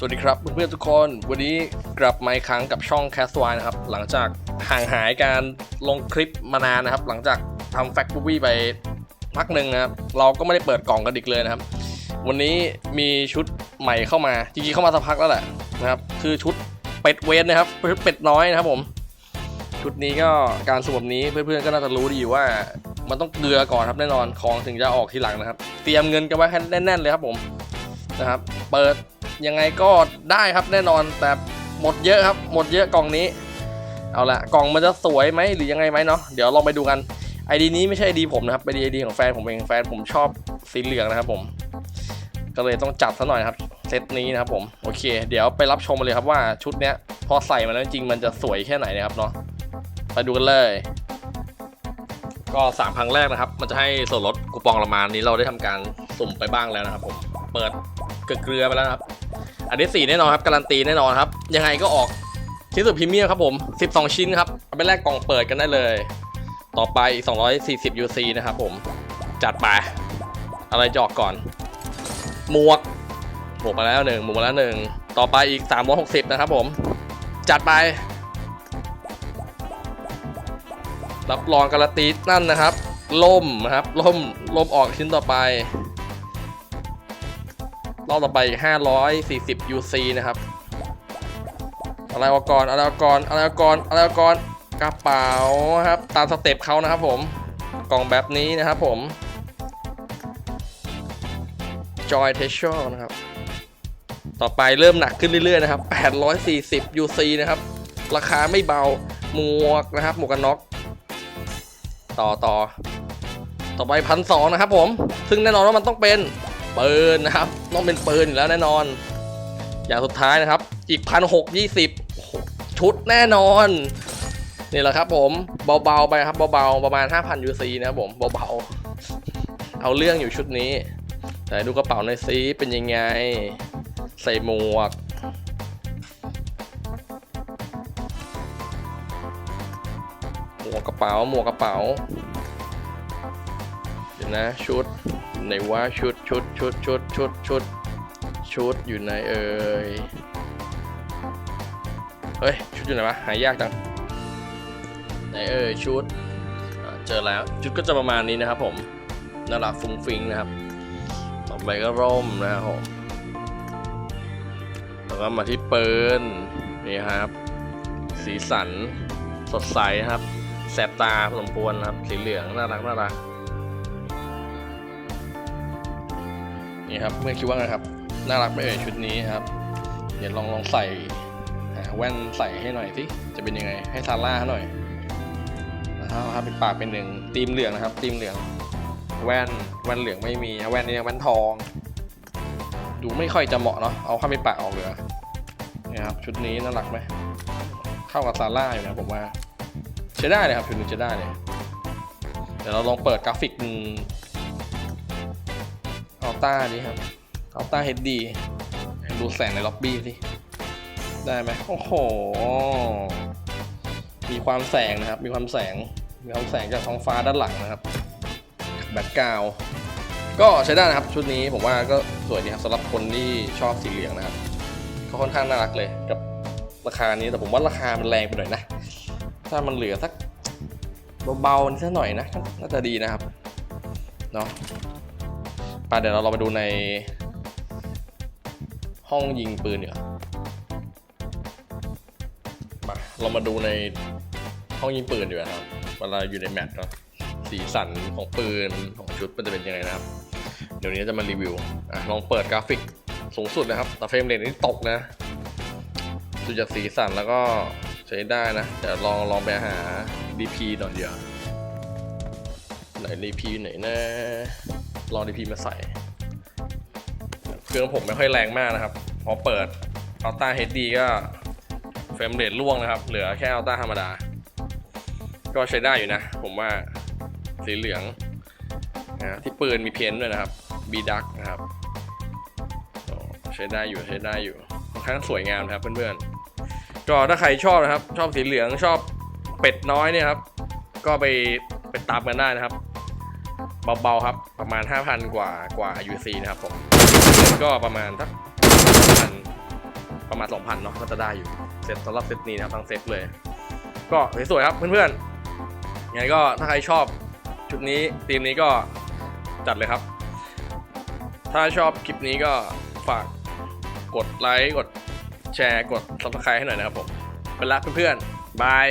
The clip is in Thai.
สวัสดีครับเพื่อนๆทุกคน วันนี้กลับมาอีกครั้งกับช่อง c a s t w i นะครับ หลังจากห่างหายการลงคลิปมานานนะครับ หลังจากทำ Fact b o o b y ไปพักหนึ่งนะครับ เราก็ไม่ได้เปิดกล่องกันอีกเลยนะครับ วันนี้มีชุดใหม่เข้ามา จริงๆเข้ามาสักพักแล้วแหละนะครับ คือชุดเป็ดเวนนะครับเป็ดน้อยนะครับผม ชุดนี้ก็การสุ่มนี้เพื่อนๆก็น่าจะรู้ดีอยู่ว่ามันต้องเกลือก่อนครับแน่นอนของถึงจะออกทีหลังนะครับ เตรียมเงินกันไว้ให้แน่นๆเลยครับผมนะครับ เปิด ยังไงก็ได้ครับแน่นอนแต่หมดเยอะครับ หมดเยอะกล่องนี้ เอาละกล่องมันจะสวยไหมหรือยังไงไหมเนาะเดี๋ยวลองไปดูกันไอดีนี้ไม่ใช่ไอดีผมนะครับเป็นไอดีของแฟนผมเองแฟนผมชอบสีเหลืองนะครับผม ก็เลยต้องจัดซะหน่อยครับเซตนี้นะครับผมโอเค เดี๋ยวไปรับชมกันเลยครับว่าชุดเนี้ยพอใส่มาแล้วจริงมันจะสวยแค่ไหนนะครับเนาะไปดูกันเลย ก็สามครั้งแรกนะครับ มันจะให้ส่วนลดคูปองประมาณนี้เราได้ทำการสุ่มไปบ้างแล้วนะครับผมเปิดเกลือไปแล้วนะครับ อันนี้สี่แน่นอนครับ การันตีแน่นอนครับ ยังไงก็ออกชิ้นสุดพรีเมียมครับผม 12 ชิ้นครับเอาไปแลกกล่องเปิดกันได้เลย ต่อไปอีก240 UC นะครับผม จัดไป อะไรจออกก่อน หมวก หมวกมาแล้วหนึ่งหมวกมาแล้วหนึ่งต่อไปอีก 360 นะครับผม จัดไป รับรองการันตีนั่นนะครับ ล่มนะครับ ล่ม ล่มออกชิ้นต่อไป รอบต่อไปอีก540 UC นะครับอะไรอกก่อนอะไรอกก่อนอะไรอกก่อนอะไรอกก่อนกระเป๋าครับตามสเต็ปเขานะครับผมกล่องแบบนี้นะครับผม Joy t e s h o นะครับ ต่อไปเริ่มหนักขึ้นเรื่อยๆนะครับ 840 UC นะครับ ราคาไม่เบา หมวกนะครับ หมวกกันน็อก ต่อต่อ ต่อไปพันสองนะครับผม ซึ่งแน่นอนว่ามันต้องเป็น ปืนนะครับ ต้องเป็นปืนอยู่แล้วแน่นอน อย่างสุดท้ายนะครับ อีกพันหกยี่สิบชุดแน่นอน นี่แหละครับผมเบาๆไปครับเบาๆประมาณ 5,000 UC นะครับผมเบาๆเอาเรื่องอยู่ชุดนี้ แต่ดูกระเป๋าในซีเป็นยังไง ใส่หมวกหมวกกระเป๋าหมวกกระเป๋าเดี๋ยวนะชุด ไหนว่าชุดชุดชุดชุดชุดชุดชุดอยู่ไหนเอ่ยเฮ้ยชุดอยู่ไหนวะหายากจังไหนเอ่ยชุดเจอแล้วชุดก็จะประมาณนี้นะครับผมน่ารักฟุ้งฟิ้งนะครับต่อไปก็ร่มนะครับผมแล้วก็มาที่เปืนนี่ครับ สีสันสดใสนะครับ แสบตาพอสมควรนะครับสีเหลืองน่ารักน่ารัก นี่ครับเมื่อคิดว่าไงครับน่ารักไหมเอ่ยชุดนี้ครับ เดี๋ยวลองลองใส่หาแว่นใส่ให้หน่อยสิจะเป็นยังไง ให้ซาร่าหน่อยนะครับครับเป็นปากเป็นหนึ่งตีมเหลืองนะครับตีมเหลือง แว่นแว่นเหลืองไม่มีแว่นนี้แว่นทอง ดูไม่ค่อยจะเหมาะเนาะเอาข้ามเป็นปากออกเลยนี่ครับชุดนี้น่ารักไหมเข้ากับซาร่าอยู่นะผมว่าใช้ได้เลยครับชุดนี้ใช้ได้เลยเดี๋ยวเราลองเปิดกราฟิก อัลต้านี้ครับอัลต้าเฮดดีดูแสงในล็อบบี้สิได้ไหมโอ้โห มีความแสงนะครับ มีความแสง มีความแสงจากท้องฟ้าด้านหลังนะครับแบ็กกราวก็ใช้ได้นะครับชุดนี้ผมว่าก็สวยดีครับสำหรับคนที่ชอบสีเหลืองนะครับก็ค่อนข้างน่ารักเลยกับราคานี้แต่ผมว่าราคามันแรงไปหน่อยนะ ถ้ามันเหลือสักเบาๆนิดหน่อยนะน่าจะดีนะครับเนาะ ไปเดี๋ยวเราไปดูใน ห้องยิงปืนเนีกว่ยมาเรามาดูในห้องยิงปืนดีกว่าครับเวลาอยู่ในแมตช์เนาะสีสันของปืนของชุดมันจะเป็นยังไงนะครับ เดี๋ยวนี้จะมารีวิวอะลองเปิดกราฟิกสูงสุดนะครับแต่เฟรมเรทนี่ตกนะดูจากสีสันแล้วก็ใช้ได้นะแต่ลองลองไปหา DP หน่อยเดียวไหน DP ไหนนะ ลอง DP มาใส่ เครื่องผมไม่ค่อยแรงมากนะครับ พอเปิด Ultra HD ก็เฟรมเรทล่วงนะครับ เหลือแค่ Ultra ธรรมดา ก็ใช้ได้อยู่นะ ผมว่าสีเหลืองนะที่ปืนมีเพี้ยนด้วยนะครับ B Duck นะครับใช้ได้อยู่ใช้ได้อยู่ค่อนข้างสวยงามนะครับเพื่อนๆก็ถ้าใครชอบนะครับ ชอบสีเหลืองชอบเป็ดน้อยเนี่ยครับ ก็ไปไปตามกันได้นะครับ เบาๆครับ ประมาณ 5,000 กว่ากว่า UC นะครับผมก็ประมาณสักพันประมาณ 2,000เนาะก็จะได้อยู่เซตสำหรับเซตนี้นะครับทั้งเซตเลย ก็สวยๆครับเพื่อนๆยังไงก็ถ้าใครชอบชุดนี้ทีมนี้ก็จัดเลยครับ ถ้าชอบคลิปนี้ก็ฝากกดไลค์กดแชร์กด subscribe ให้หน่อยนะครับผมไปละเพื่อนๆบาย